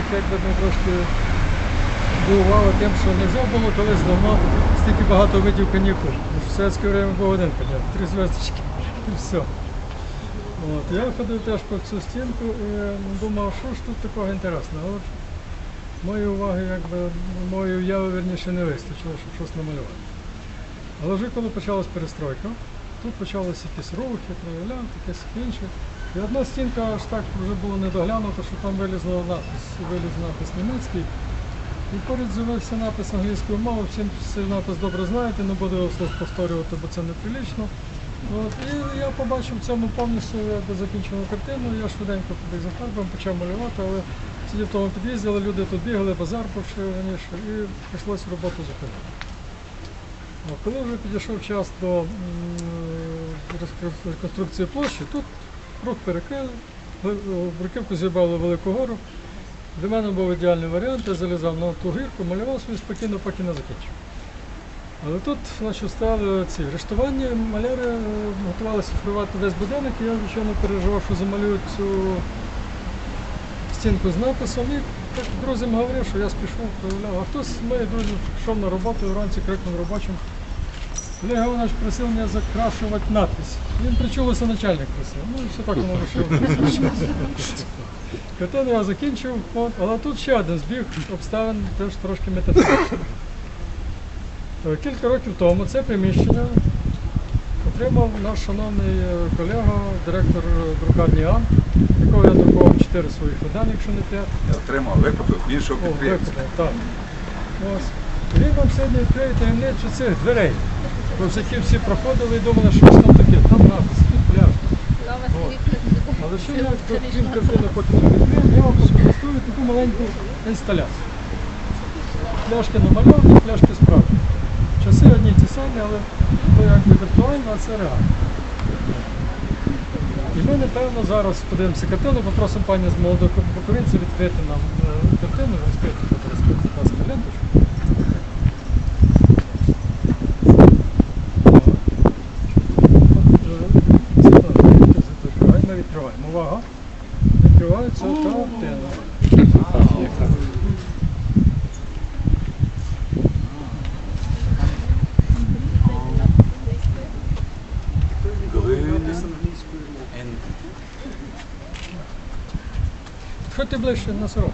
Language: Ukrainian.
їх якби ми трошки дивувало тим, що не вже було колись давно стільки багато видів коньяку. В совєтське время був один коньяк, три зв'язочки і все. От, я ходив теж по цю стінку і думав, що ж тут такого інтересного. Але моєї уваги, якби, моєї уяви верніше не вистачило, щоб щось намалювати. Але вже коли почалась перестройка, тут почалися якісь рухи, проявляв, якесь інше. І одна стінка аж так вже було не доглянута, що там вилізло напис, виліз напис німецький. І поряд з'явився напис англійською мовою, всім цей напис добре знаєте, не буду його вслух повторювати, бо це неприлічно. От, і я побачив в цьому повністю закінчену картину, я швиденько побіг за фарбом, почав малювати, але сидів в тому під'їзді, але люди тут бігали, базар повшив раніше, і прийшлося роботу зупинити. Коли вже підійшов час до реконструкції площі, тут круг перекрили, Бруківку з'їбали велику гору. Для мене був ідеальний варіант, я залізав на ту гірку, малював собі спокійно, поки не закінчив. Але тут значить, стали ці рештування, маляри е, готувалися фарбувати весь будинок, і я, звичайно, переживав, що замалюють цю стінку з написом. І так друзям говорив, що я спішу, проявляв. А хтось з моїх друзів йшов на роботу і вранці крикнув робочим. Олег Іванович просив мене закрашувати надпись. Він причулося начальник просив. Ну і все так воно вийшло. Картину я закінчив, от, але тут ще один збіг обставин теж трошки метафоричний. Е, Кілька років тому це приміщення отримав наш шановний е, колега, директор е, друкарні АМ, якого я друкував чотири своїх видань, якщо не п'ять. Я отримав викупив іншого. І Він нам сьогодні відкриє таємницю цих дверей. Бо всякі всі проходили і думали, що там таке, там напис, тут пляж. Але що я крім картини потім не відкрив, я вам продемонструю таку маленьку інсталяцію. Пляшки намальовані, пляшки справжні. Часи одні ті самі, але то якби віртуально, а це реально. І ми, напевно, зараз подивимося картину, попросимо пані з молодого буковинця відкрити нам відкриваємо. Увага. Відкривається картина. Що ти ближче на сорок?